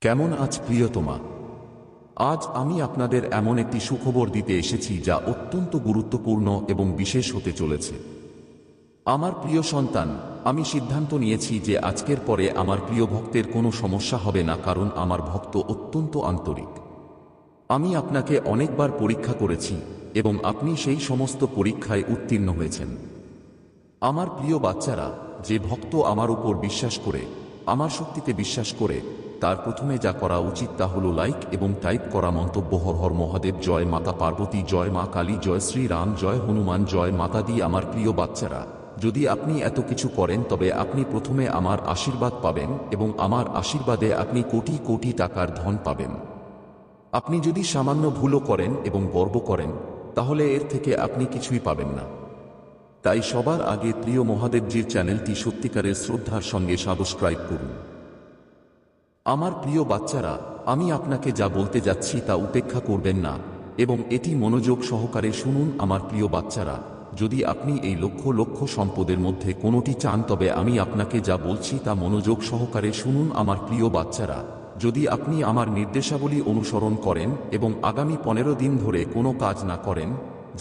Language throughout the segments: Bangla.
কেমন আজ প্রিয়তমা? আজ আমি আপনাদের এমন একটি সুখবর দিতে এসেছি যা অত্যন্ত গুরুত্বপূর্ণ এবং বিশেষ হতে চলেছে। আমার প্রিয় সন্তান, আমি সিদ্ধান্ত নিয়েছি যে আজকের পরে আমার প্রিয় ভক্তের কোনো সমস্যা হবে না কারণ আমার ভক্ত অত্যন্ত আন্তরিক। আমি আপনাকে অনেকবার পরীক্ষা করেছি এবং আপনি সেই সমস্ত পরীক্ষায় উত্তীর্ণ হয়েছেন। আমার প্রিয় বাচ্চারা, যে ভক্ত আমার উপর বিশ্বাস করে, আমার শক্তিতে বিশ্বাস করে তার প্রথমে যা করা উচিত তা হল লাইক এবং টাইপ করা মন্তব্য, হর হর মহাদেব, জয় মাতা পার্বতী, জয় মা কালী, জয় শ্রীরাম, জয় হনুমান, জয় মাতা দি আমার প্রিয় বাচ্চারা। যদি আপনি এত কিছু করেন, তবে আপনি প্রথমে আমার আশীর্বাদ পাবেন এবং আমার আশীর্বাদে আপনি কোটি কোটি টাকার ধন পাবেন। আপনি যদি সামান্য ভুলও করেন এবং গর্ব করেন, তাহলে এর থেকে আপনি কিছুই পাবেন না। তাই সবার আগে প্রিয় মহাদেবজির চ্যানেলটি সত্যিকারের শ্রদ্ধার সঙ্গে সাবস্ক্রাইব করুন। আমার প্রিয় বাচ্চারা, আমি আপনাকে যা বলতে যাচ্ছি তা উপেক্ষা করবেন না, এবং এটি মনোযোগ সহকারে শুনুন আমার প্রিয় বাচ্চারা, যদি আপনি এই লক্ষ লক্ষ সম্পদের মধ্যে কোনোটি চান তবে আমি আপনাকে যা বলছি তা মনোযোগ সহকারে শুনুন আমার প্রিয় বাচ্চারা, যদি আপনি আমার নির্দেশাবলী অনুসরণ করেন এবং আগামী পনেরো দিন ধরে কোনো কাজ না করেন,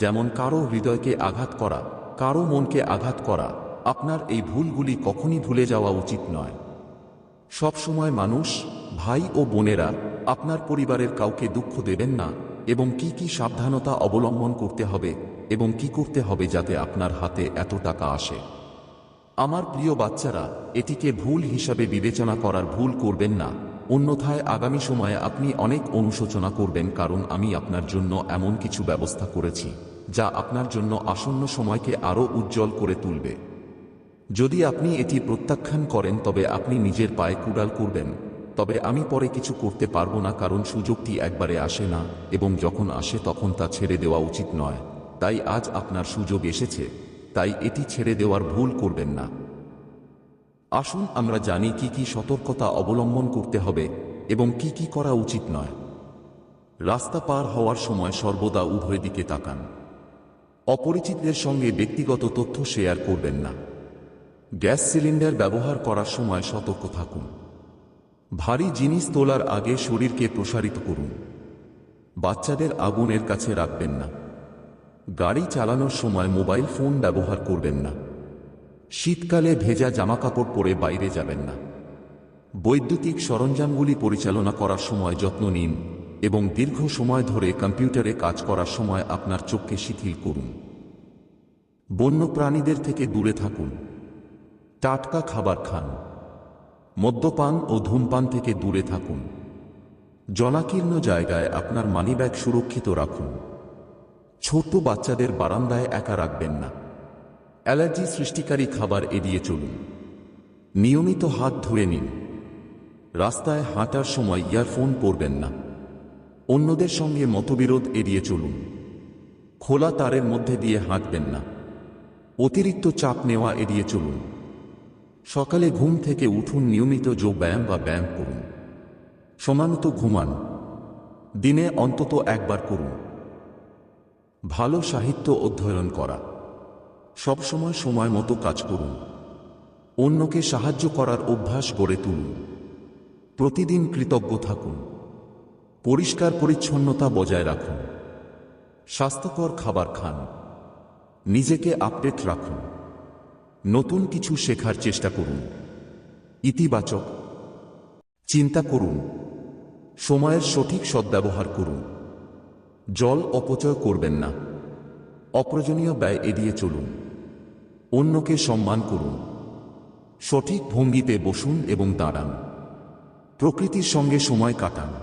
যেমন কারও হৃদয়কে আঘাত করা, কারও মনকে আঘাত করা, আপনার এই ভুলগুলি কখনই ভুলে যাওয়া উচিত নয়। সবসময় মানুষ, ভাই ও বোনেরা, আপনার পরিবারের কাউকে দুঃখ দেবেন না, এবং কি কি সাবধানতা অবলম্বন করতে হবে, এবং কি করতে হবে যাতে আপনার হাতে এত টাকা আসে। আমার প্রিয় বাচ্চারা, এটিকে ভুল হিসাবে বিবেচনা করার ভুল করবেন না। অন্যথায় আগামী সময়ে আপনি অনেক অনুশোচনা করবেন কারণ আমি আপনার জন্য এমন কিছু ব্যবস্থা করেছি, যা আপনার জন্য আসন্ন সময়কে আরও উজ্জ্বল করে তুলবে। যদি আপনি এটি প্রত্যাখ্যান করেন, তবে আপনি নিজের পায়ে কুড়াল করবেন। তবে আমি পরে কিছু করতে পারব না, কারণ সুযোগটি একবারে আসে না, এবং যখন আসে তখন তা ছেড়ে দেওয়া উচিত নয়। তাই আজ আপনার সুযোগ এসেছে, তাই এটি ছেড়ে দেওয়ার ভুল করবেন না। আসুন আমরা জানি কি কি সতর্কতা অবলম্বন করতে হবে, এবং কি কি করা উচিত নয়। রাস্তা পার হওয়ার সময় সর্বদা উভয় দিকে তাকান। অপরিচিতদের সঙ্গে ব্যক্তিগত তথ্য শেয়ার করবেন না। গ্যাস সিলিন্ডার ব্যবহার করার সময় সতর্ক থাকুন। ভারী জিনিস তোলার আগে শরীরকে প্রসারিত করুন। বাচ্চাদের আগুনের কাছে রাখবেন না। গাড়ি চালানোর সময় মোবাইল ফোন ব্যবহার করবেন না। শীতকালে ভেজা জামাকাপড় পরে বাইরে যাবেন না। বৈদ্যুতিক সরঞ্জামগুলি পরিচালনা করার সময় যত্ন নিন এবং দীর্ঘ সময় ধরে কম্পিউটারে কাজ করার সময় আপনার চোখকে শিথিল করুন। বন্য প্রাণীদের থেকে দূরে থাকুন। টাটকা খাবার খান। মদ্যপান ও ধূমপান থেকে দূরে থাকুন। জনাকীর্ণ জায়গায় আপনার মানিব্যাগ সুরক্ষিত রাখুন। ছোট বাচ্চাদের বারান্দায় একা রাখবেন না। অ্যালার্জি সৃষ্টিকারী খাবার এড়িয়ে চলুন। নিয়মিত হাত ধুয়ে নিন। রাস্তায় হাঁটার সময় ইয়ারফোন পরবেন না। অন্যদের সঙ্গে মতবিরোধ এড়িয়ে চলুন। খোলা তারের মধ্যে দিয়ে হাঁটবেন না। অতিরিক্ত চাপ নেওয়া এড়িয়ে চলুন। সকালে ঘুম থেকে উঠুন নিয়মিত যোগ ব্যায়াম বা ব্যায়াম করুন। সমানত ঘুমান। দিনে অন্তত একবার করুন। ভালো সাহিত্য অধ্যয়ন করা। সবসময় সময় মতো কাজ করুন। অন্যকে সাহায্য করার অভ্যাস গড়ে তুলুন। প্রতিদিন কৃতজ্ঞ থাকুন। পরিষ্কার পরিচ্ছন্নতা বজায় রাখুন। স্বাস্থ্যকর খাবার খান। নিজেকে আপডেট রাখুন। নতুন কিছু শেখার চেষ্টা করুন। ইতিবাচক। চিন্তা করুন। সময়ের সঠিক সদ্ব্যবহার করুন। জল অপচয় করবেন না। অপ্রয়োজনীয় ব্যয় এড়িয়ে চলুন। অন্যকে সম্মান করুন। সঠিক ভঙ্গিতে বসুন এবং দাঁড়ান। প্রকৃতির সঙ্গে সময় কাটান।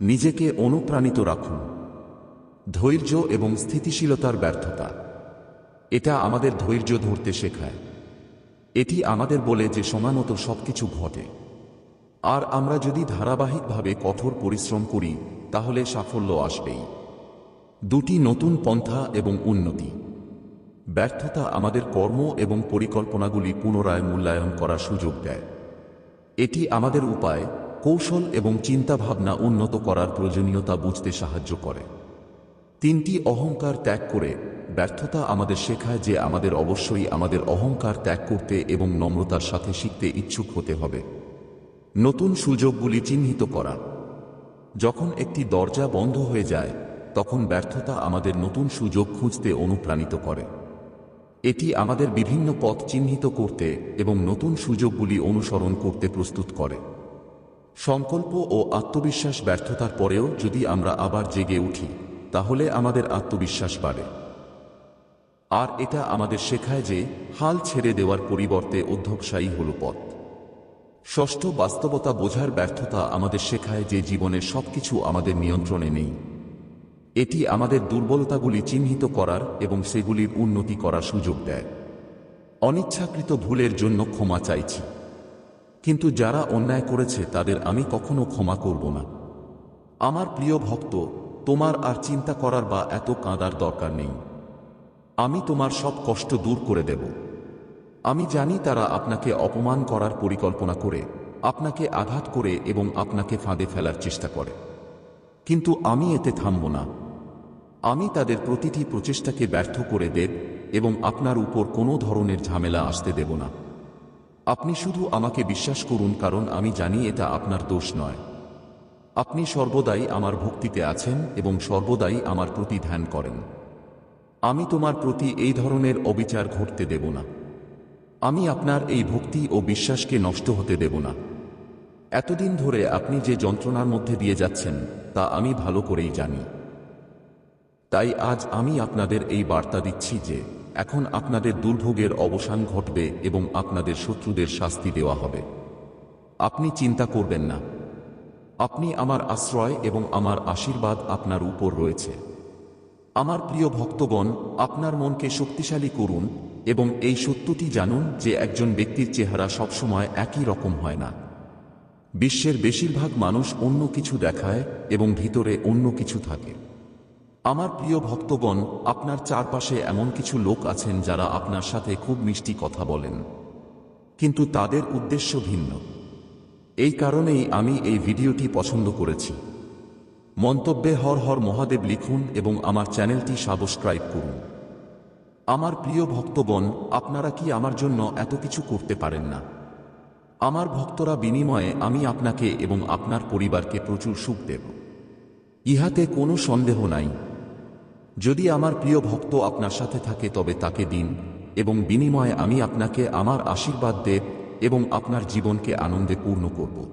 নিজেকে অনুপ্রাণিত রাখুন। ধৈর্য এবং স্থিতিশীলতার ব্যর্থতা। এটা আমাদের ধৈর্য ধরতে শেখায়। এটি আমাদের বলে যে সমানত সবকিছু ঘটে। আর আমরা যদি ধারাবাহিকভাবে কঠোর পরিশ্রম করি, তাহলে সাফল্য আসবেই। দুটি নতুন পন্থা এবং উন্নতি। ব্যর্থতা আমাদের কর্ম এবং পরিকল্পনাগুলি পুনরায় মূল্যায়ন করার সুযোগ দেয়। এটি আমাদের উপায়, কৌশল এবং চিন্তাভাবনা উন্নত করার প্রয়োজনীয়তা বুঝতে সাহায্য করে। তিনটি অহংকার ত্যাগ করে ব্যর্থতা আমাদের শেখায় যে আমাদের অবশ্যই আমাদের অহংকার ত্যাগ করতে এবং নম্রতার সাথে শিখতে ইচ্ছুক হতে হবে। নতুন সুযোগগুলি চিহ্নিত করা। যখন একটি দরজা বন্ধ হয়ে যায়, তখন ব্যর্থতা আমাদের নতুন সুযোগ খুঁজতে অনুপ্রাণিত করে। এটি আমাদের বিভিন্ন পথ চিহ্নিত করতে এবং নতুন সুযোগগুলি অনুসরণ করতে প্রস্তুত করে। সংকল্প ও আত্মবিশ্বাস ব্যর্থতার পরেও যদি আমরা আবার জেগে উঠি, তাহলে আমাদের আত্মবিশ্বাস বাড়ে। আর এটা আমাদের শেখায় যে হাল ছেড়ে দেওয়ার পরিবর্তে অধ্যবসায়ী হল পথ। ষষ্ঠ বাস্তবতা বোঝার ব্যর্থতা আমাদের শেখায় যে জীবনের সবকিছু আমাদের নিয়ন্ত্রণে নেই। এটি আমাদের দুর্বলতাগুলি চিহ্নিত করার এবং সেগুলির উন্নতি করার সুযোগ দেয়। অনিচ্ছাকৃত ভুলের জন্য ক্ষমা চাইছি। কিন্তু যারা অন্যায় করেছে তাদের আমি কখনো ক্ষমা করব না। আমার প্রিয় ভক্ত, তোমার আর চিন্তা করার বা এত কাঁদার দরকার নেই। আমি তোমার সব কষ্ট দূর করে দেব। আমি জানি তারা আপনাকে অপমান করার পরিকল্পনা করে, আপনাকে আঘাত করে এবং আপনাকে ফাঁদে ফেলার চেষ্টা করে। কিন্তু আমি এতে থামব না। আমি তাদের প্রতিটি প্রচেষ্টাকে ব্যর্থ করে দেব এবং আপনার উপর কোনো ধরনের ঝামেলা আসতে দেব না। আপনি শুধু আমাকে বিশ্বাস করুন, কারণ আমি জানি এটা আপনার দোষ নয়। আপনি সর্বদাই আমার ভক্তিতে আছেন এবং সর্বদাই আমার প্রতি ধ্যান করেন। আমি তোমার প্রতি এই ধরনের অবিচার ঘটতে দেব না। আমি আপনার এই ভক্তি ও বিশ্বাসকে নষ্ট হতে দেব না। এতদিন ধরে আপনি যে যন্ত্রণার মধ্যে দিয়ে যাচ্ছেন, তা আমি ভালো করেই জানি। তাই আজ আমি আপনাদের এই বার্তা দিচ্ছি যে, এখন আপনাদের দুর্ভোগের অবসান ঘটবে এবং আপনাদের শত্রুদের শাস্তি দেওয়া হবে। আপনি চিন্তা করবেন না। আপনি আমার আশ্রয় এবং আমার আশীর্বাদ আপনার উপর রয়েছে। আমার প্রিয় ভক্তগণ, আপনার মনকে শক্তিশালী করুন এবং এই সত্যটি জানুন যে একজন ব্যক্তির চেহারা সবসময় একই রকম হয় না। বিশ্বের বেশিরভাগ মানুষ অন্য কিছু দেখায় এবং ভিতরে অন্য কিছু থাকে। আমার প্রিয় ভক্তগণ, আপনার চারপাশে এমন কিছু লোক আছেন যারা আপনার সাথে খুব মিষ্টি কথা বলেন। কিন্তু তাদের উদ্দেশ্য ভিন্ন। এই কারণেই আমি এই ভিডিওটি পছন্দ করেছি। মন্তব্যে হর হর মহাদেব লিখুন এবং আমার চ্যানেলটি সাবস্ক্রাইব করুন। আমার প্রিয় ভক্তগণ, আপনারা কি আমার জন্য এত কিছু করতে পারেন না? আমার ভক্তরা বিনিময়ে আমি আপনাকে এবং আপনার পরিবারকে প্রচুর সুখ দেব। ইহাতে কোনো সন্দেহ নাই। যদি আমার প্রিয় ভক্ত আপনার সাথে থাকে, তবে তাকে দিন এবং বিনিময়ে আমি আপনাকে আমার আশীর্বাদ দেব এবং আপনার জীবনকে আনন্দে পূর্ণ করব।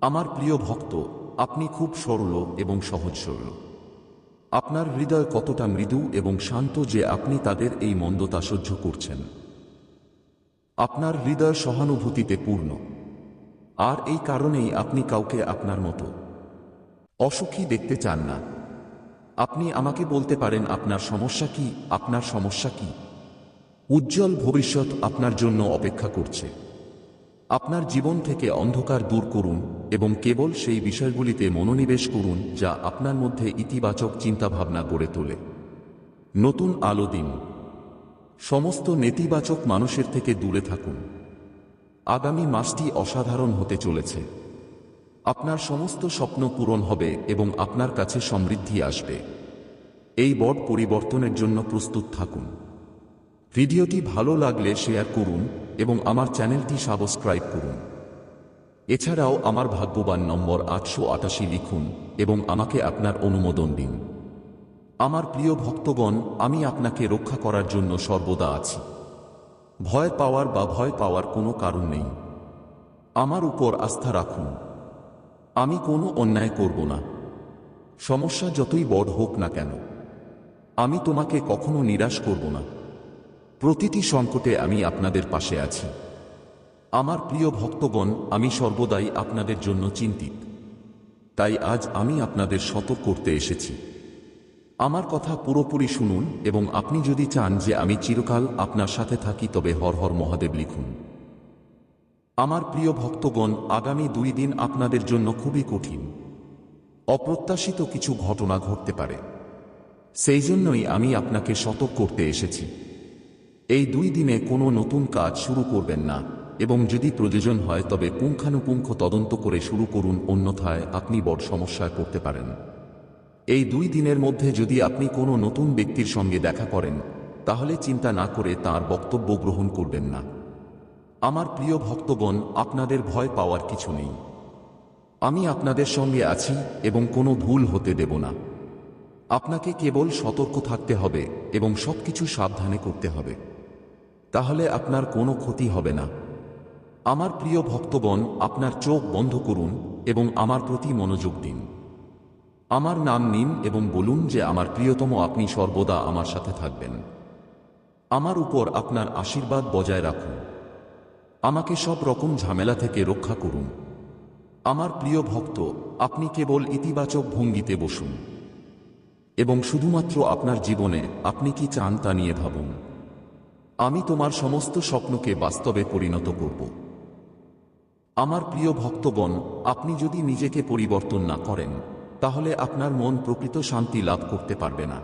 আমার প্রিয় ভক্ত আপনি খুব সরল এবং সহজ সরল। আপনার হৃদয় কতটা মৃদু এবং শান্ত যে আপনি তাদের এই মন্দতা সহ্য করছেন। আপনার হৃদয় সহানুভূতিতে পূর্ণ। আর এই কারণেই আপনি কাউকে আপনার মতো অসুখী দেখতে চান না। আপনি আমাকে বলতে পারেন, আপনার সমস্যা কি? আপনার সমস্যা কি? উজ্জ্বল ভবিষ্যৎ আপনার জন্য অপেক্ষা করছে। আপনার জীবন থেকে অন্ধকার দূর করুন। এবং কেবল সেই বিষয়গুলিতে মনোনিবেশ করুন যা আপনার মধ্যে ইতিবাচক চিন্তাভাবনা গড়ে তোলে। নতুন আলো দিন। সমস্ত নেতিবাচক মানুষের থেকে দূরে থাকুন। আগামী মাসটি অসাধারণ হতে চলেছে। আপনার সমস্ত স্বপ্ন পূরণ হবে এবং আপনার কাছে সমৃদ্ধি আসবে। এই বড় পরিবর্তনের জন্য প্রস্তুত থাকুন। ভিডিওটি ভালো লাগলে শেয়ার করুন এবং আমার চ্যানেলটি সাবস্ক্রাইব করুন। এছাড়াও আমার ভাগ্যবান নম্বর আটশো আটাশি লিখুন এবং আমাকে আপনার অনুমোদন দিন। আমার প্রিয় ভক্তগণ, আমি আপনাকে রক্ষা করার জন্য সর্বদা আছি। ভয় পাওয়ার বা ভয় পাওয়ার কোনো কারণ নেই। আমার উপর আস্থা রাখুন। আমি কোনো অন্যায় করব না। সমস্যা যতই বড় হোক না কেন। আমি তোমাকে কখনো নিরাশ করব না। প্রতিটি সংকটে আমি আপনাদের পাশে আছি। আমার প্রিয় ভক্তগণ, আমি সর্বদাই আপনাদের জন্য চিন্তিত। তাই আজ আমি আপনাদের সতর্ক করতে এসেছি। আমার কথা পুরোপুরি শুনুন এবং আপনি যদি চান যে আমি চিরকাল আপনার সাথে থাকি, তবে হর হর মহাদেব লিখুন। আমার প্রিয় ভক্তগণ, আগামী দুই দিন আপনাদের জন্য খুবই কঠিন। অপ্রত্যাশিত কিছু ঘটনা ঘটতে পারে। সেই জন্যই আমি আপনাকে সতর্ক করতে এসেছি। এই দুই দিনে কোনো নতুন কাজ শুরু করবেন না। এবং যদি প্রয়োজন হয় তবে পুঙ্খানুপুঙ্খ তদন্ত করে শুরু করুন, অন্যথায় আপনি বড় সমস্যায় পড়তে পারেন। এই দুই দিনের মধ্যে যদি আপনি কোনো নতুন ব্যক্তির সঙ্গে দেখা করেন, তাহলে চিন্তা না করে তার বক্তব্য গ্রহণ করবেন না। আমার প্রিয় ভক্তগণ, আপনাদের ভয় পাওয়ার কিছু নেই। আমি আপনাদের সঙ্গে আছি এবং কোনো ভুল হতে দেব না। আপনাকে কেবল সতর্ক থাকতে হবে এবং সবকিছু সাবধানে করতে হবে। তাহলে আপনার কোনো ক্ষতি হবে না। আমার প্রিয় ভক্তগণ, আপনার চোখ বন্ধ করুন এবং আমার প্রতি মনোযোগ দিন। আমার নাম নিন এবং বলুন যে আমার প্রিয়তম আপনি সর্বদা আমার সাথে থাকবেন। আমার উপর আপনার আশীর্বাদ বজায় রাখুন। আমাকে সব রকম ঝামেলা থেকে রক্ষা করুন। আমার প্রিয় ভক্ত, আপনি কেবল ইতিবাচক ভঙ্গিতে বসুন। এবং শুধুমাত্র আপনার জীবনে আপনি কি চান তা নিয়ে ভাবুন। আমি তোমার সমস্ত স্বপ্নকে বাস্তবে পরিণত করব। আমার প্রিয় ভক্তগণ, আপনি যদি নিজেকে পরিবর্তন না করেন, তাহলে আপনার মন প্রকৃত শান্তি লাভ করতে পারবে না।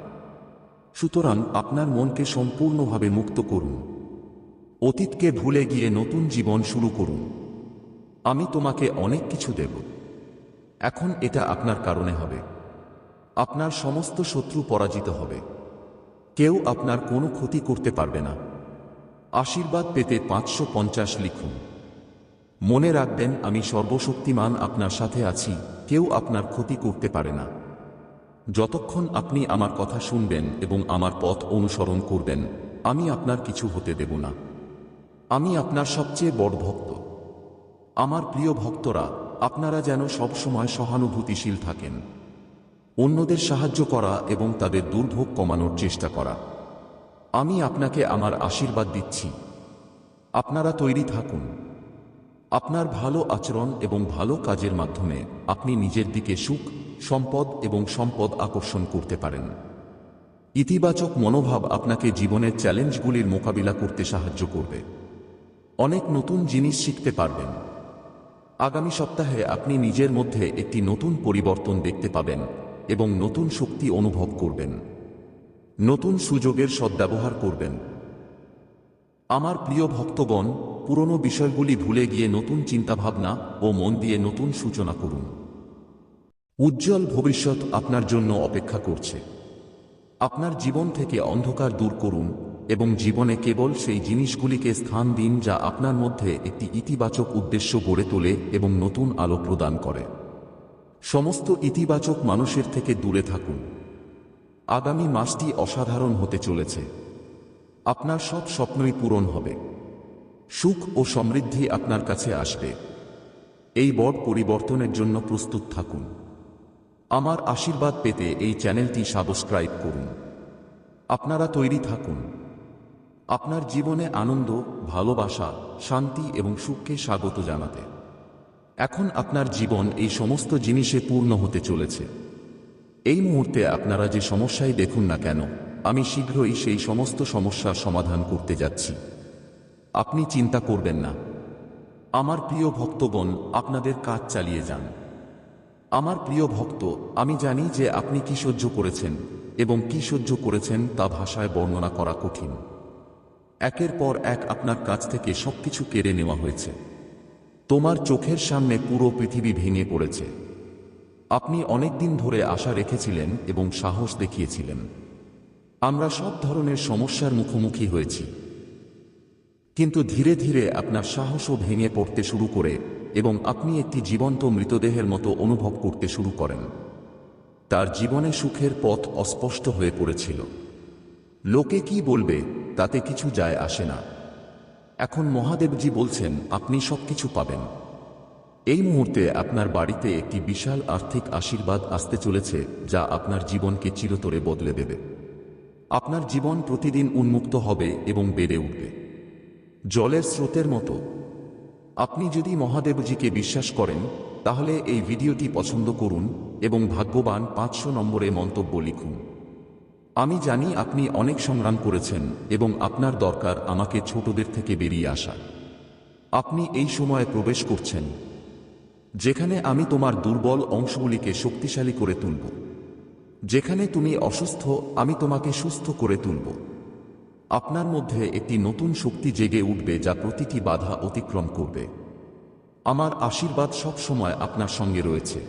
সুতরাং আপনার মনকে সম্পূর্ণভাবে মুক্ত করুন। অতীতকে ভুলে গিয়ে নতুন জীবন শুরু করুন। আমি তোমাকে অনেক কিছু দেব। এখন এটা আপনার কারণে হবে। আপনার সমস্ত শত্রু পরাজিত হবে। কেউ আপনার কোনো ক্ষতি করতে পারবে না। আশীর্বাদ পেতে পাঁচশো পঞ্চাশ লিখুন। মনে রাখবেন, আমি সর্বশক্তিমান আপনার সাথে আছি, কেউ আপনার ক্ষতি করতে পারে না। যতক্ষণ আপনি আমার কথা শুনবেন এবং আমার পথ অনুসরণ করবেন, আমি আপনার কিছু হতে দেব না। আমি আপনার সবচেয়ে বড় ভক্ত। আমার প্রিয় ভক্তরা, আপনারা যেন সবসময় সহানুভূতিশীল থাকেন। অন্যদের সাহায্য করা এবং তাদের দুর্ভোগ কমানোর চেষ্টা করা। আমি আপনাকে আমার আশীর্বাদ দিচ্ছি। আপনারা তৈরি থাকুন। আপনার ভালো আচরণ এবং ভালো কাজের মাধ্যমে আপনি নিজের দিকে সুখ, সম্পদ এবং সম্পদ আকর্ষণ করতে পারেন। ইতিবাচক মনোভাব আপনাকে জীবনের চ্যালেঞ্জগুলির মোকাবিলা করতে সাহায্য করবে। অনেক নতুন জিনিস শিখতে পারবেন। আগামী সপ্তাহে আপনি নিজের মধ্যে একটি নতুন পরিবর্তন দেখতে পাবেন এবং নতুন শক্তি অনুভব করবেন। নতুন সুযোগের সদ্ব্যবহার করবেন। আমার প্রিয় ভক্তগণ পুরনো বিষয়গুলি ভুলে গিয়ে নতুন চিন্তাভাবনা ও মন দিয়ে নতুন সূচনা করুন। উজ্জ্বল ভবিষ্যৎ আপনার জন্য অপেক্ষা করছে। আপনার জীবন থেকে অন্ধকার দূর করুন এবং জীবনে কেবল সেই জিনিসগুলিকে স্থান দিন যা আপনার মধ্যে একটি ইতিবাচক উদ্দেশ্য গড়ে তোলে এবং নতুন আলো প্রদান করে। সমস্ত ইতিবাচক মানুষের থেকে দূরে থাকুন। আগামী মাসটি অসাধারণ হতে চলেছে। আপনার সব স্বপ্নই পূরণ হবে। সুখ ও সমৃদ্ধি আপনার কাছে আসবে। এই বড় পরিবর্তনের জন্য প্রস্তুত থাকুন। আমার আশীর্বাদ পেতে এই চ্যানেলটি সাবস্ক্রাইব করুন। আপনারা তৈরি থাকুন। আপনার জীবনে আনন্দ, ভালোবাসা, শান্তি এবং সুখকে স্বাগত জানাতে। এখন আপনার জীবন এই সমস্ত জিনিসে পূর্ণ হতে চলেছে। এই মুহূর্তে আপনারা যে সমস্যাই দেখুন না কেন, আমি শীঘ্রই সেই সমস্ত সমস্যার সমাধান করতে যাচ্ছি। আপনি চিন্তা করবেন না। আমার প্রিয় ভক্তগণ, আপনাদের কাজ চালিয়ে যান। আমার প্রিয় ভক্ত, আমি জানি যে আপনি কি সহ্য করেছেন এবং কি সহ্য করেছেন তা ভাষায় বর্ণনা করা কঠিন। একের পর এক আপনার কাছ থেকে সবকিছু কেড়ে নেওয়া হয়েছে। তোমার চোখের সামনে পুরো পৃথিবী ভেঙে পড়েছে। আপনি অনেক দিন ধরে আশা রেখেছিলেন এবং সাহস দেখিয়েছিলেন। আমরা সব ধরনের সমস্যার মুখোমুখি হয়েছি। কিন্তু ধীরে ধীরে আপনার সাহসও ভেঙে পড়তে শুরু করে এবং আপনি একটি জীবন্ত মৃতদেহের মতো অনুভব করতে শুরু করেন। তার জীবনে সুখের পথ অস্পষ্ট হয়ে পড়েছিল। লোকে কি বলবে, তাতে কিছু যায় আসে না। এখন মহাদেবজি বলছেন, আপনি সবকিছু পাবেন। এই মুহূর্তে আপনার বাড়িতে একটি বিশাল আর্থিক আশীর্বাদ আসতে চলেছে, যা আপনার জীবনকে চিরতরে বদলে দেবে। আপনার জীবন প্রতিদিন উন্মুক্ত হবে এবং বেড়ে উঠবে। জলের স্রোতের মতো। আপনি যদি মহাদেবজিকে বিশ্বাস করেন, তাহলে এই ভিডিওটি পছন্দ করুন এবং ভাগ্যবান পাঁচশো নম্বরে মন্তব্য লিখুন। আমি জানি আপনি অনেক সংগ্রাম করেছেন এবং আপনার দরকার আমাকে ছোটদের থেকে বেরিয়ে আসা। আপনি এই সময়ে প্রবেশ করছেন, যেখানে আমি তোমার দুর্বল অংশগুলিকে শক্তিশালী করে তুলব। যেখানে তুমি অসুস্থ, আমি তোমাকে সুস্থ করে তুলব। আপনার মধ্যে একটি নতুন শক্তি জেগে উঠবে যা প্রতিটি বাধা অতিক্রম করবে। আমার আশীর্বাদ সব সময় আপনার সঙ্গে রয়েছে।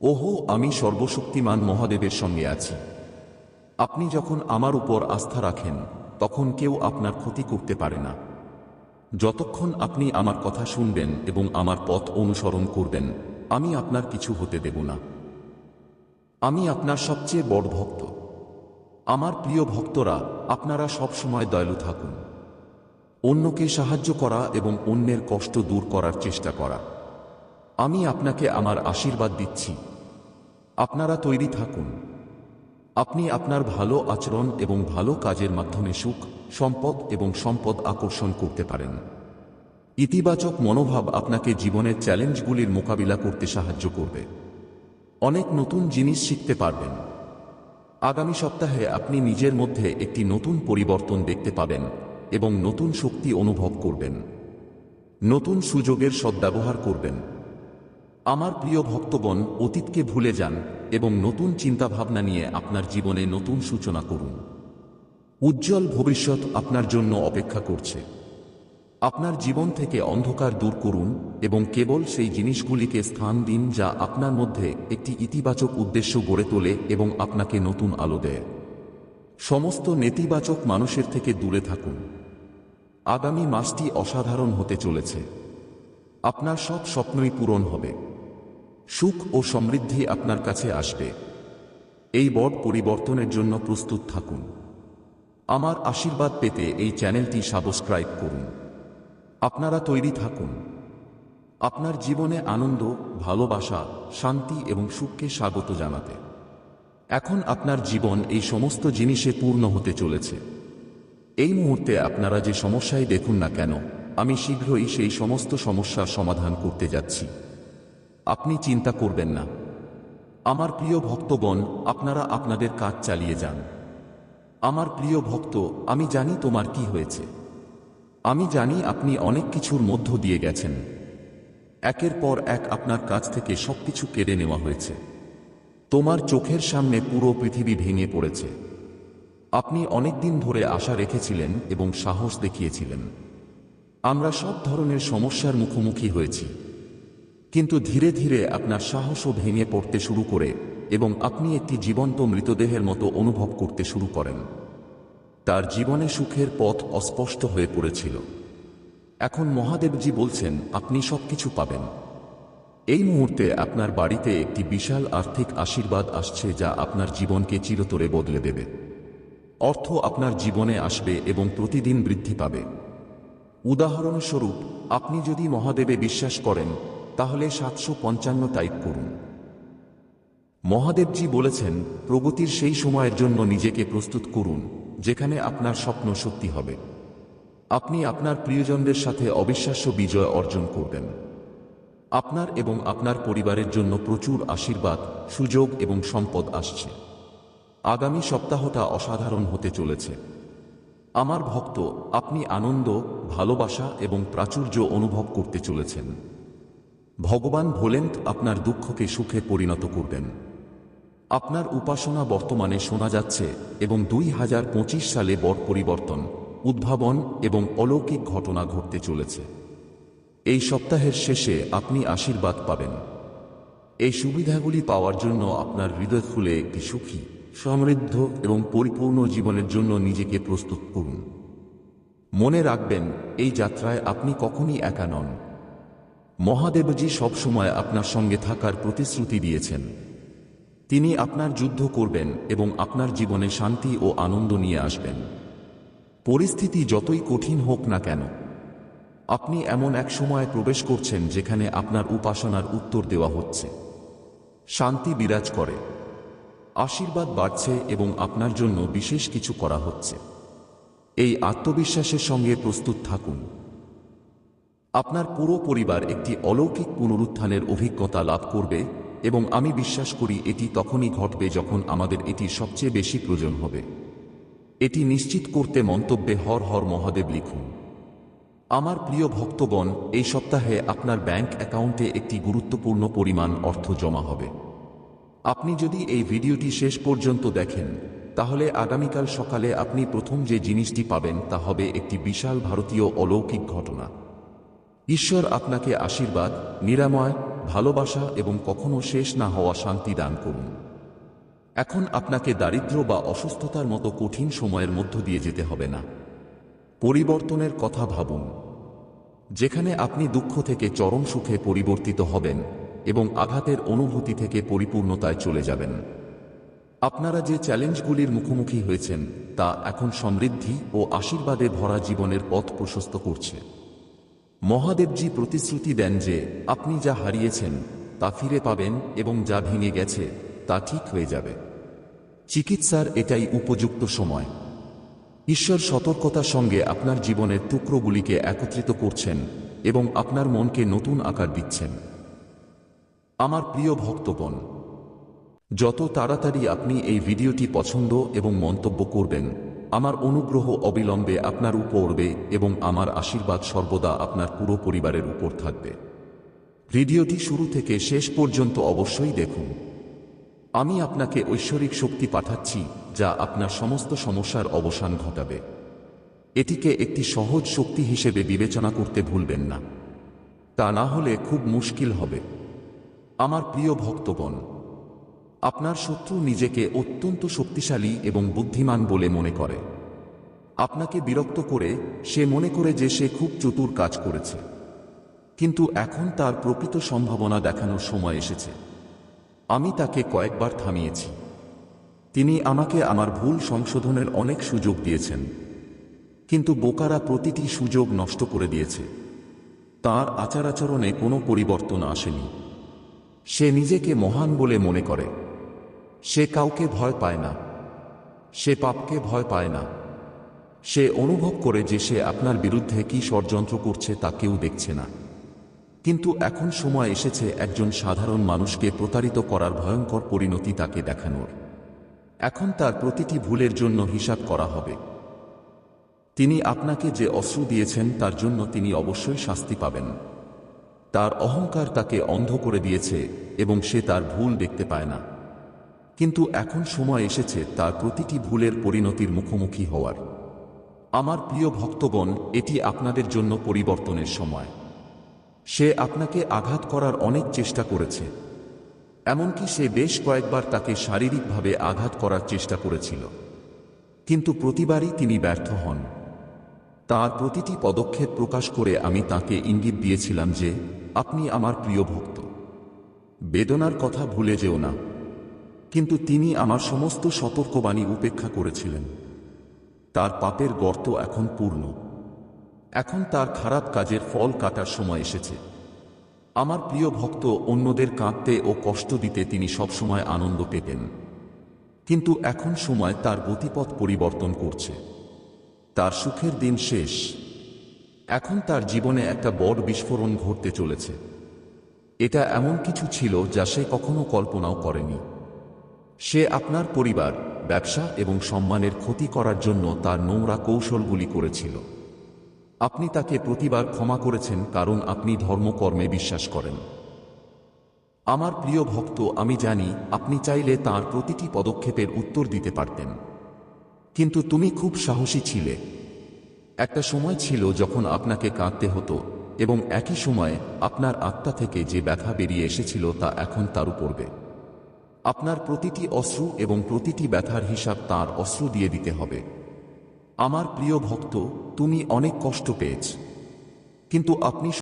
ওহো, আমি সর্বশক্তিমান মহাদেবের সঙ্গে আছি। আপনি যখন আমার উপর আস্থা রাখেন, তখন কেউ আপনার ক্ষতি করতে পারে না। যতক্ষণ আপনি আমার কথা শুনবেন এবং আমার পথ অনুসরণ করবেন, আমি আপনার কিছু হতে দেব না। আমি আপনার সবচেয়ে বড় ভক্ত। আমার প্রিয় ভক্তরা, আপনারা সবসময় দয়ালু থাকুন। অন্যকে সাহায্য করা এবং অন্যের কষ্ট দূর করার চেষ্টা করা। আমি আপনাকে আমার আশীর্বাদ দিচ্ছি। আপনারা তৈরি থাকুন। আপনি আপনার ভালো আচরণ এবং ভালো কাজের মাধ্যমে সুখ, সম্পদ এবং সম্পদ আকর্ষণ করতে পারেন। ইতিবাচক মনোভাব আপনাকে জীবনের চ্যালেঞ্জগুলির মোকাবিলা করতে সাহায্য করবে। অনেক নতুন জিনিস শিখতে পারবেন। আগামী সপ্তাহে আপনি নিজের মধ্যে একটি নতুন পরিবর্তন দেখতে পাবেন এবং নতুন শক্তি অনুভব করবেন। নতুন সুযোগের সদ্ব্যবহার করবেন। আমার প্রিয় ভক্তগণ, অতীতকে ভুলে যান এবং নতুন চিন্তাভাবনা নিয়ে আপনার জীবনে নতুন সূচনা করুন। উজ্জ্বল ভবিষ্যৎ আপনার জন্য অপেক্ষা করছে। আপনার জীবন থেকে অন্ধকার দূর করুন এবং কেবল সেই জিনিসগুলিকে স্থান দিন যা আপনার মধ্যে একটি ইতিবাচক উদ্দেশ্য গড়ে তোলে এবং আপনাকে নতুন আলো দেয়। সমস্ত নেতিবাচক মানুষের থেকে দূরে থাকুন। আগামী মাসটি অসাধারণ হতে চলেছে। আপনার সব স্বপ্নই পূরণ হবে। সুখ ও সমৃদ্ধি আপনার কাছে আসবে। এই বড় পরিবর্তনের জন্য প্রস্তুত থাকুন। আমার আশীর্বাদ পেতে এই চ্যানেলটি সাবস্ক্রাইব করুন। আপনারা তৈরি থাকুন। আপনার জীবনে আনন্দ, ভালোবাসা, শান্তি এবং সুখকে স্বাগত জানাতে। এখন আপনার জীবন এই সমস্ত জিনিসে পূর্ণ হতে চলেছে। এই মুহূর্তে আপনারা যে সমস্যায় দেখুন না কেন, আমি শীঘ্রই সেই সমস্ত সমস্যার সমাধান করতে যাচ্ছি। আপনি চিন্তা করবেন না। আমার প্রিয় ভক্তগণ, আপনারা আপনাদের কাজ চালিয়ে যান। আমার প্রিয় ভক্ত, আমি জানি তোমার কি হয়েছে। আমি জানি আপনি অনেক কিছুর মধ্য দিয়ে গেছেন। একের পর এক আপনার কাছ থেকে সবকিছু কেড়ে নেওয়া হয়েছে। তোমার চোখের সামনে পুরো পৃথিবী ভেঙে পড়েছে। আপনি অনেকদিন ধরে আশা রেখেছিলেন এবং সাহস দেখিয়েছিলেন। আমরা সব ধরনের সমস্যার মুখোমুখি হয়েছি। কিন্তু ধীরে ধীরে আপনার সাহসও ভেঙে পড়তে শুরু করে এবং আপনি একটি জীবন্ত মৃতদেহের মতো অনুভব করতে শুরু করেন। তার জীবনে সুখের পথ অস্পষ্ট হয়ে পড়েছিল। এখন মহাদেবজি বলছেন, আপনি সবকিছু পাবেন। এই মুহূর্তে আপনার বাড়িতে একটি বিশাল আর্থিক আশীর্বাদ আসছে যা আপনার জীবনকে চিরতরে বদলে দেবে। অর্থ আপনার জীবনে আসবে এবং প্রতিদিন বৃদ্ধি পাবে। উদাহরণস্বরূপ, আপনি যদি মহাদেবে বিশ্বাস করেন, তাহলে সাতশো পঞ্চান্ন টাইপ করুন। মহাদেবজি বলেছেন, প্রগতির সেই সময়ের জন্য নিজেকে প্রস্তুত করুন। যেখানে আপনার স্বপ্ন সত্যি হবে। আপনি আপনার প্রিয়জনদের সাথে অবিশ্বাস্য বিজয় অর্জন করবেন। আপনার এবং আপনার পরিবারের জন্য প্রচুর আশীর্বাদ, সুযোগ এবং সম্পদ আসছে। আগামী সপ্তাহটা অসাধারণ হতে চলেছে। আমার ভক্ত, আপনি আনন্দ, ভালোবাসা এবং প্রাচুর্য অনুভব করতে চলেছেন। ভগবান ভোলেন্ট আপনার দুঃখকে সুখে পরিণত করবেন। আপনার উপাসনা বর্তমানে শোনা যাচ্ছে এবং দুই হাজার পঁচিশ সালে বড় পরিবর্তন, উদ্ভাবন এবং অলৌকিক ঘটনা ঘটতে চলেছে। এই সপ্তাহের শেষে আপনি আশীর্বাদ পাবেন। এই সুবিধাগুলি পাওয়ার জন্য আপনার হৃদয় খুলে একটি সুখী, সমৃদ্ধ এবং পরিপূর্ণ জীবনের জন্য নিজেকে প্রস্তুত করুন। মনে রাখবেন, এই যাত্রায় আপনি কখনই একা নন। মহাদেবজি সবসময় আপনার সঙ্গে থাকার প্রতিশ্রুতি দিয়েছেন। তিনি আপনার যুদ্ধ করবেন এবং আপনার জীবনে শান্তি ও আনন্দ নিয়ে আসবেন। পরিস্থিতি যতই কঠিন হোক না কেন, আপনি এমন এক সময়ে প্রবেশ করছেন যেখানে আপনার উপাসনার উত্তর দেওয়া হচ্ছে। শান্তি বিরাজ করে, আশীর্বাদ বাড়ছে এবং আপনার জন্য বিশেষ কিছু করা হচ্ছে। এই আত্মবিশ্বাসের সঙ্গে প্রস্তুত থাকুন। আপনার পুরো পরিবার একটি অলৌকিক পুনরুত্থানের অভিজ্ঞতা লাভ করবে এবং আমি বিশ্বাস করি এটি তখনই ঘটবে যখন আমাদের এটি সবচেয়ে বেশি প্রয়োজন হবে। এটি নিশ্চিত করতে মন্তব্যে হর হর মহাদেব লিখুন। আমার প্রিয় ভক্তগণ, এই সপ্তাহে আপনার ব্যাংক অ্যাকাউন্টে একটি গুরুত্বপূর্ণ পরিমাণ অর্থ জমা হবে। আপনি যদি এই ভিডিওটি শেষ পর্যন্ত দেখেন, তাহলে আগামীকাল সকালে আপনি প্রথম যে জিনিসটি পাবেন তা হবে একটি বিশাল ভারতীয় অলৌকিক ঘটনা। ঈশ্বর আপনাকে আশীর্বাদ, নিরাময় ভালোবাসা এবং কখনো শেষ না হওয়া শান্তি দান করুন। এখন আপনাকে দারিদ্র বা অসুস্থতার মতো কঠিন সময়ের মধ্য দিয়ে যেতে হবে না। পরিবর্তনের কথা ভাবুন। যেখানে আপনি দুঃখ থেকে চরম সুখে পরিবর্তিত হবেন এবং আঘাতের অনুভূতি থেকে পরিপূর্ণতায় চলে যাবেন। আপনারা যে চ্যালেঞ্জগুলির মুখোমুখি হয়েছেন, তা এখন সমৃদ্ধি ও আশীর্বাদে ভরা জীবনের পথ প্রশস্ত করছে। মহাদেবজি প্রতিশ্রুতি দেন যে, আপনি যা হারিয়েছেন, তা ফিরে পাবেন এবং যা ভেঙে গেছে, তা ঠিক হয়ে যাবে। চিকিৎসার এটাই উপযুক্ত সময়। ঈশ্বর সতর্কতার সঙ্গে আপনার জীবনের টুকরোগুলিকে একত্রিত করছেন এবং আপনার মনকে নতুন আকার দিচ্ছেন। আমার প্রিয় ভক্তগণ, যত তাড়াতাড়ি আপনি এই ভিডিওটি পছন্দ এবং মন্তব্য করবেন আমার অনুগ্রহ অবিলম্বে আপনার উপর এবং আমার আশীর্বাদ সর্বদা আপনার পুরো পরিবারের উপর থাকবে। ভিডিওটি শুরু থেকে শেষ পর্যন্ত অবশ্যই দেখুন। আমি আপনাকে ঐশ্বরিক শক্তি পাঠাচ্ছি, যা আপনার সমস্ত সমস্যার অবসান ঘটাবে। এটিকে একটি সহজ শক্তি হিসেবে বিবেচনা করতে ভুলবেন না। তা না হলে খুব মুশকিল হবে। আমার প্রিয় ভক্তগণ আপনার শত্রু নিজেকে অত্যন্ত শক্তিশালী এবং বুদ্ধিমান বলে মনে করে। আপনাকে বিরক্ত করে, সে মনে করে যে সে খুব চতুর কাজ করেছে। কিন্তু এখন তার প্রকৃত সম্ভাবনা দেখানোর সময় এসেছে। আমি তাকে কয়েকবার থামিয়েছি। তিনি আমাকে আমার ভুল সংশোধনের অনেক সুযোগ দিয়েছেন। কিন্তু বোকারা প্রতিটি সুযোগ নষ্ট করে দিয়েছে। তার আচার আচরণে কোনো পরিবর্তন আসেনি। সে নিজেকে মহান বলে মনে করে। সে কাউকে ভয় পায় না। সে পাপকে ভয় পায় না। সে অনুভব করে যে সে আপনার বিরুদ্ধে কি ষড়যন্ত্র করছে তা কেউ দেখছে না। কিন্তু এখন সময় এসেছে একজন সাধারণ মানুষকে প্রতারিত করার ভয়ঙ্কর পরিণতি তাকে দেখানোর। এখন তার প্রতিটি ভুলের জন্য হিসাব করা হবে। তিনি আপনাকে যে অশ্রু দিয়েছেন তার জন্য তিনি অবশ্যই শাস্তি পাবেন। তার অহংকার তাকে অন্ধ করে দিয়েছে এবং সে তার ভুল দেখতে পায় না। কিন্তু এখন সময় এসেছে তার প্রতিটি ভুলের পরিণতির মুখোমুখি হওয়ার। আমার প্রিয় ভক্তগণ, এটি আপনাদের জন্য পরিবর্তনের সময়। সে আপনাকে আঘাত করার অনেক চেষ্টা করেছে। এমনকি সে বেশ কয়েকবার তাকে শারীরিকভাবে আঘাত করার চেষ্টা করেছিল। কিন্তু প্রতিবারই তিনি ব্যর্থ হন। তার প্রতিটি পদক্ষেপ প্রকাশ করে আমি তাকে ইঙ্গিত দিয়েছিলাম যে, আপনি আমার প্রিয় ভক্ত। বেদনার কথা ভুলে যেও না। কিন্তু তিনি আমার সমস্ত সতর্কবাণী উপেক্ষা করেছিলেন। তার পাপের গর্ত এখন পূর্ণ। এখন তার খারাপ কাজের ফল কাটার সময় এসেছে। আমার প্রিয় ভক্ত অন্যদের কাঁদতে ও কষ্ট দিতে তিনি সবসময় আনন্দ পেতেন। কিন্তু এখন সময় তার গতিপথ পরিবর্তন করছে। তার সুখের দিন শেষ। এখন তার জীবনে একটা বড় বিস্ফোরণ ঘটতে চলেছে। এটা এমন কিছু ছিল যা সে কখনো কল্পনাও করেনি। সে আপনার পরিবার, ব্যবসা এবং সম্মানের ক্ষতি করার জন্য তার নোংরা কৌশলগুলি করেছিল। আপনি তাকে প্রতিবার ক্ষমা করেছেন কারণ আপনি ধর্মকর্মে বিশ্বাস করেন। আমার প্রিয় ভক্ত, আমি জানি আপনি চাইলে তার প্রতিটি পদক্ষেপের উত্তর দিতে পারতেন। কিন্তু তুমি খুব সাহসী ছিলে। একটা সময় ছিল যখন আপনাকে কাঁদতে হতো এবং একই সময়ে আপনার আত্মা থেকে যে ব্যথা বেরিয়ে এসেছিল তা এখন তার পড়বে। আপনার প্রতিটি অশ্রু এবং প্রতিটি ব্যথার হিসাব তার অশ্রু দিয়ে দিতে হবে। আমার প্রিয় ভক্ত, তুমি অনেক কষ্ট পেয়েছ। কিন্তু আপনি